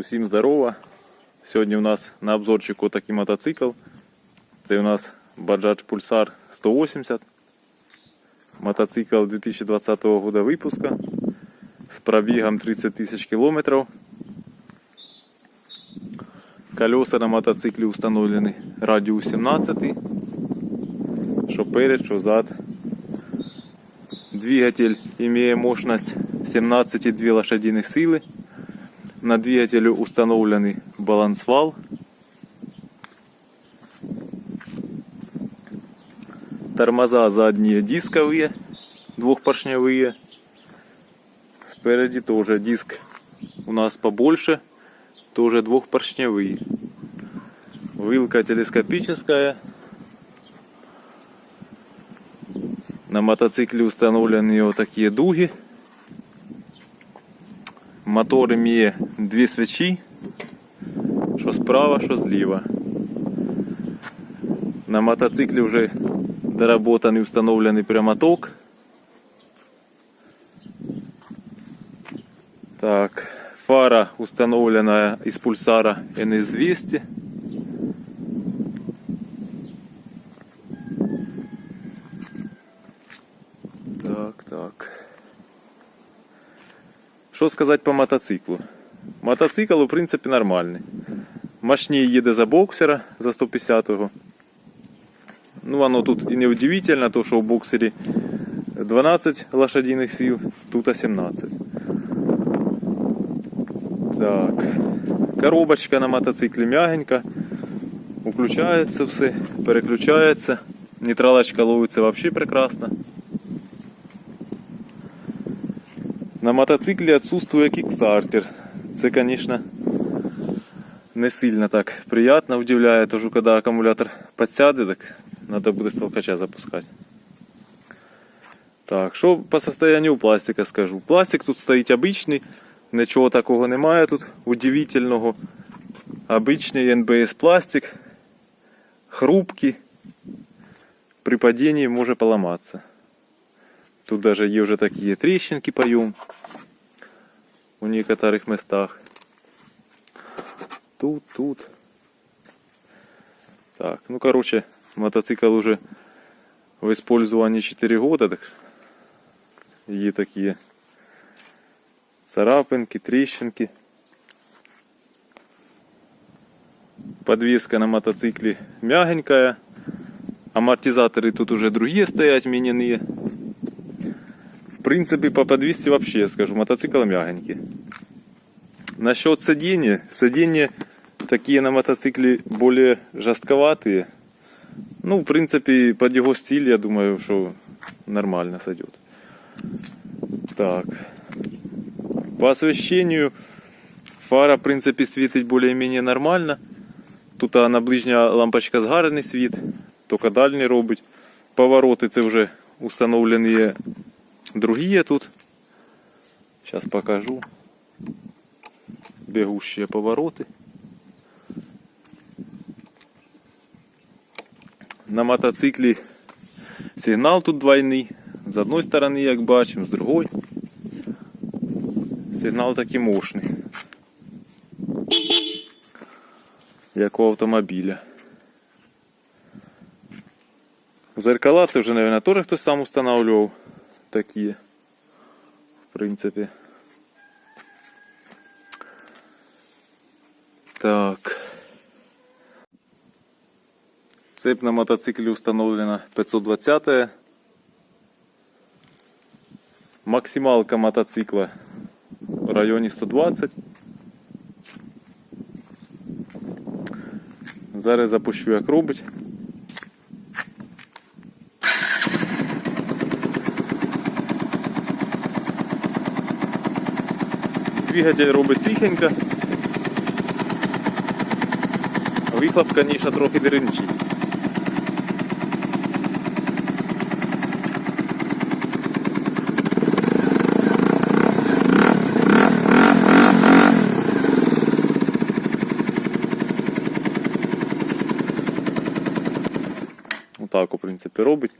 Усім здорова. Сьогодні у нас на обзорчику такий мотоцикл. Це у нас Bajaj Pulsar 180. Мотоцикл 2020 года выпуска с пробегом 30 тысяч километров. Колеса на мотоцикле установлены радиус 17. Що перед, що зад. Двигатель имея мощность 17,2 лошадиных силы. На двигателю установленный балансвал. Тормоза задние дисковые, двухпоршневые. Спереди тоже диск у нас побольше, тоже двухпоршневые. Вилка телескопическая. На мотоцикле установлены вот такие дуги. Мотор имеє дві свічі, що справа, що зліва. На мотоциклі вже доработаний установлений прямоток. Так, фара установлена из пульсара NS200. Так, так. Що сказати по мотоциклу? Мотоцикл, в принципі, нормальний. Мощніше їде за боксера за 150-го. Ну, воно тут і не удивительно, то що у боксері 12 лошадиних сил, тут 17. Так. Коробочка на мотоциклі мягенька. Включається все, переключається. Нейтралочка ловиться вообще прекрасно. На мотоцикле отсутствує кикстартер. Це, конечно, не сильно так приятно удивляє, тож коли акумулятор підсяде, так треба буде з толкача запускати. Так, що по состоянию пластика скажу. Пластик тут стоїть обичний, нічого такого немає тут удивительного. Обичний НБС пластик, хрупкий, при падінні може поламатися. Тут даже є вже такі тріщинки поем у некоторых местах. Тут, тут. Так, ну короче, мотоцикл уже в использовании 4 года, так є такі царапинки, тріщинки. Подвеска на мотоцикле мягенькая. Амортизаторы тут уже другие стоять меняные. Принципе, по подвеске вообще, скажу, мотоцикл мягенький. Насчет сиденья. Сиденья такие на мотоцикле более жестковатые. Ну, в принципе, под его стиль, я думаю, что нормально сойдет. Так. По освещению фара, в принципе, светить более-менее нормально. Тут а, на ближня лампочка згарений світ, тільки дальній робить. Повороти це вже установлені другие тут. Сейчас покажу. Бегущие повороты. На мотоциклі сигнал тут двойний. З одної сторони, як бачимо, з другої. Сигнал такий мощний. Як у автомобіля. Зеркала це вже, мабуть, теж хтось сам устанавливав такі. В принципі. Так. Цепь на мотоциклі установлена 520. Максималка мотоцикла в районі 120. Зараз запущу як робить. Двигатель робить тихенько. Вихлоп, звісно, трохи деренчить. Отак, у принципі, робить.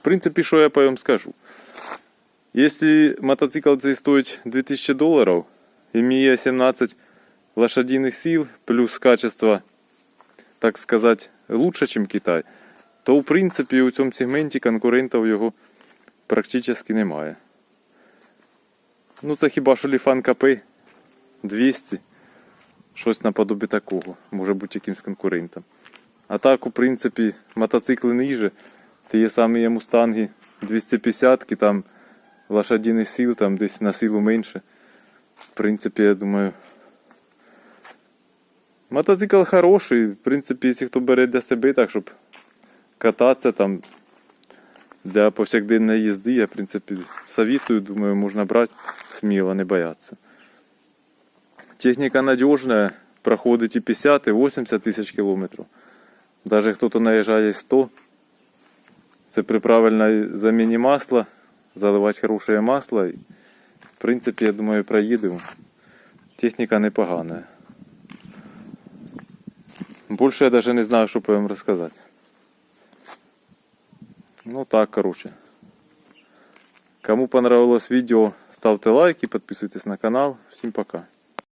В принципі, що я по вам скажу. Якщо мотоцикл цей стоїть 2000 доларів, имея 17 лошадиных сил, плюс качество, так сказати, лучше, ніж Китай, то в принципі у цьому сегменті конкурентів його практично немає. Ну, це хіба що Ліфан КП 200. Щось наподобі такого. Може бути якимсь конкурентом. А так, у принципі, мотоцикли ниже. Ті самі мустанги 250 там лошадиних сил, там десь на силу менше. В принципі, я думаю. Мотоцикл хороший. В принципі, якщо хто бере для себе так, щоб кататися там для повсякденної їзди, я, в принципі, советую, думаю, можна брати сміло, не бояться. Техніка надежная, проходить і 50, і 80 тисяч кілометрів. Даже хто-то наїжджає 100. Це при правильній заміні масла, заливати хороше масло. І, в принципі, я думаю, проїдемо. Техніка непогана. Більше я даже не знаю, що по вам розказати. Ну так, короче. Кому понравилось видео, ставте лайки, подписывайтесь на канал. Всем пока.